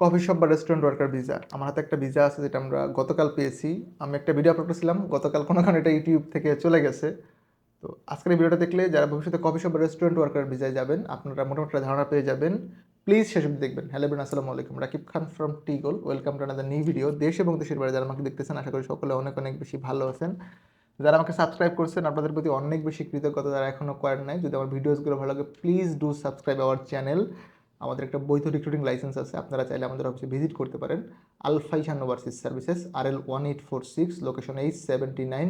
Coffee shop বা restaurant worker visa আমার হাতে একটা ভিসা আছে যেটা আমরা গতকাল পেয়েছি। আমি একটা ভিডিও আপলোড করেছিলাম। গতকাল কোনো কারণে এটা ইউটিউব থেকে চলে গেছে। তো আজকের এই ভিডিওটা দেখলে যারা ভবিষ্যতে কফি শপ বা রেস্টুরেন্ট ওয়ার্কার ভিসায় যাবেন, আপনারা মোটামুটি ধারণা পেয়ে যাবেন। প্লিজ অবধি দেখবেন। হ্যালো বিন আসসালামু আলাইকুম। Rakib Khan from টিগোল welcome to another new video দেশ এবং দেশের বাইরে যারা আমাকে দেখতেছেন, আশা করি সকলে অনেক অনেক বেশি ভালো আছেন। যারা আমাকে সাবস্ক্রাইব করছেন, আপনাদের প্রতি অনেক বেশি কৃতজ্ঞতা যারা এখনও করেন নাই। যদি আমার ভিডিওসগুলো ভালো লাগে please do subscribe our channel আমাদের একটা বৈধ রিক্রুটিং লাইসেন্স আছে, আপনারা চাইলে আমাদের অফিসে ভিজিট করতে পারেন। আলফাইশান overseas services R L one eight four six location H seventy nine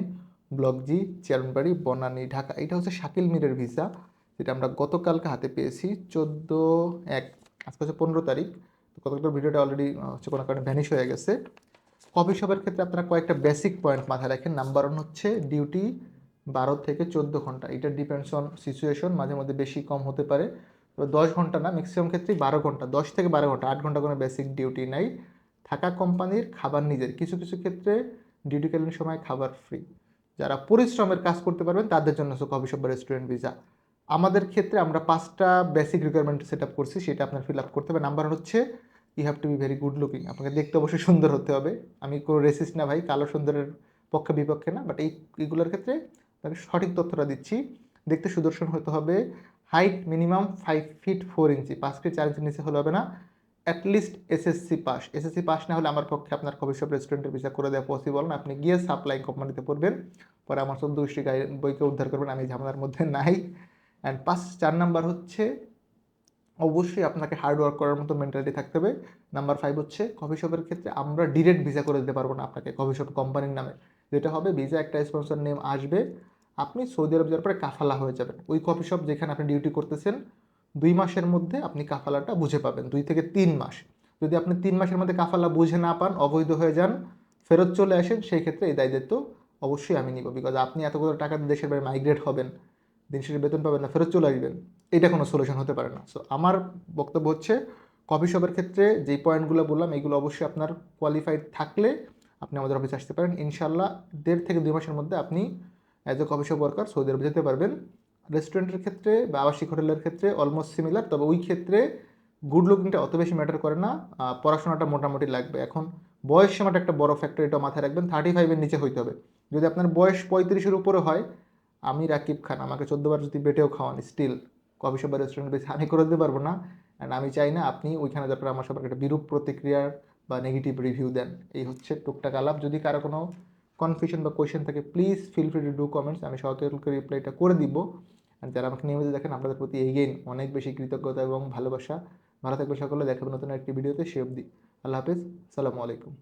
block G Chairmanbari Banani Dhaka এটা হচ্ছে শাকিল মিরের ভিসা যেটা আমরা গতকালকে হাতে পেয়েছি, চোদ্দ এক, আজকে হচ্ছে পনেরো তারিখ। তো গতকাল ভিডিওটা অলরেডি হচ্ছে কোনো কারণে ভ্যানিশ হয়ে গেছে। কফি শপের ক্ষেত্রে আপনারা কয়েকটা বেসিক পয়েন্ট মাথায় রাখেন। নাম্বার ওয়ান হচ্ছে ডিউটি বারো থেকে চোদ্দ ঘণ্টা। এটা ডিপেন্ডস অন সিচুয়েশন মাঝে মধ্যে বেশি কম হতে পারে। তবে দশ ঘণ্টা না ম্যাক্সিমাম ক্ষেত্রেই বারো ঘণ্টা, দশ থেকে বারো ঘণ্টা, আট ঘণ্টা কোনো বেসিক ডিউটি নাই। থাকা কোম্পানির খাবার নিজের, কিছু কিছু ক্ষেত্রে ডিউটিকালীন সময় খাবার ফ্রি যারা পরিশ্রমের কাজ করতে পারবেন, তাদের জন্য হচ্ছে কফি শপ রেস্টুরেন্ট ভিসা আমাদের ক্ষেত্রে আমরা পাঁচটা বেসিক রিকোয়ারমেন্ট সেট আপ করছি, সেটা আপনার ফিল আপ করতে হবে। নাম্বার হচ্ছে you have to be very good looking আপনাকে দেখতে অবশ্যই সুন্দর হতে হবে। আমি কোনো রেসিস্ট না ভাই, কালো সুন্দরের পক্ষে বিপক্ষে না বাট এই এইগুলোর ক্ষেত্রে আপনাকে সঠিক তথ্যটা দিচ্ছি। দেখতে সুদর্শন হতে হবে। Height minimum five feet four inch, পাঁচ ফিট চার ইঞ্চির নিচে হলে হবে না। At least SSC pass SSC pass না হলে আমার পক্ষে আপনার কফি রেস্টুরেন্টের ভিসা করে দেওয়া পসিবল না। আপনি গিয়ে সাপ্লাই কোম্পানিতে পড়বেন, পরে আমার গোষ্ঠী গাই বইকে উদ্ধার করবেন, আমি ঝামেলার মধ্যে নাই। অ্যান্ড পাঁচ চার নাম্বার হচ্ছে, অবশ্যই আপনাকে হার্ড ওয়ার্ক করার মতো মেন্টালিটি থাকতে হবে। নাম্বার ফাইভ হচ্ছে কফি শপের ক্ষেত্রে আমরা ডিরেক্ট ভিসা করে দিতে পারব না আপনাকে কফি শপ কোম্পানির নামে। যেটা হবে ভিসা একটা স্পন্সর নেম আসবে। আপনি সৌদি আরব যাওয়ার পরে কাফালা হয়ে যাবেন। ওই কফি শপ যেখানে আপনি ডিউটি করতেছেন, দুই মাসের মধ্যে আপনি কাফালাটা বুঝে পাবেন, দুই থেকে তিন মাস। যদি আপনি তিন মাসের মধ্যে কাফালা বুঝে না পান, অবৈধ হয়ে যান, ফেরত চলে আসেন, সেই ক্ষেত্রে এই দায় দায়িত্ব অবশ্যই আমি নিব। বিকজ আপনি এতগুলো টাকা দেশের বাইরে মাইগ্রেট হবেন, দিন বেতন পাবেন না, ফেরত চলে আসবেন, এটা কোনো সলিউশন হতে পারে না। সো আমার বক্তব্য হচ্ছে কফি শপের ক্ষেত্রে যেই পয়েন্টগুলো বললাম এইগুলো অবশ্যই আপনার কোয়ালিফাইড থাকলে আপনি আমাদের অফিসে আসতে পারেন। ইনশাল্লাহ দেড় থেকে দুই মাসের মধ্যে আপনি as a shop worker Saudi আরবে যেতে পারবেন। রেস্টুরেন্টের ক্ষেত্রে বা আবাসিক হোটেলের ক্ষেত্রে অলমোস্ট সিমিলার তবে ওই ক্ষেত্রে গুড লুকিংটা অত বেশি ম্যাটার করে না। পড়াশোনাটা মোটামুটি লাগবে। এখন বয়স সীমাটা একটা বড় ফ্যাক্টর এটা মাথায় রাখবেন। থার্টি ফাইভের নিচে হইতে হবে। যদি আপনার বয়স পঁয়ত্রিশের উপরে হয়, আমি রাকিব খান, আমাকে চোদ্দোবার যদি বেটেও খাওয়ান স্টিল কফি শপ বা রেস্টুরেন্ট বেশি আমি করে দিতে পারব না। অ্যান্ড আমি চাই না আপনি ওইখানে পরে আমার সবার একটা বিরূপ প্রতিক্রিয়ার বা নেগেটিভ রিভিউ দেন। এই হচ্ছে টুকটাক আলাপ। যদি কারও কোনো কনফিউশন বা কোয়েশ্চেন থাকে please feel free to do comments আমি সতর্ক রিপ্লাইটা করে দিব। আর যারা আমাকে নিয়মিত দেখেন, আপনাদের প্রতি এগেইন অনেক বেশি কৃতজ্ঞতা এবং ভালোবাসা। ভালো থাকবে সকলে দেখাবো নতুন একটি ভিডিওতে সে অবধি। আল্লাহ হাফিজ সালামু আলাইকুম।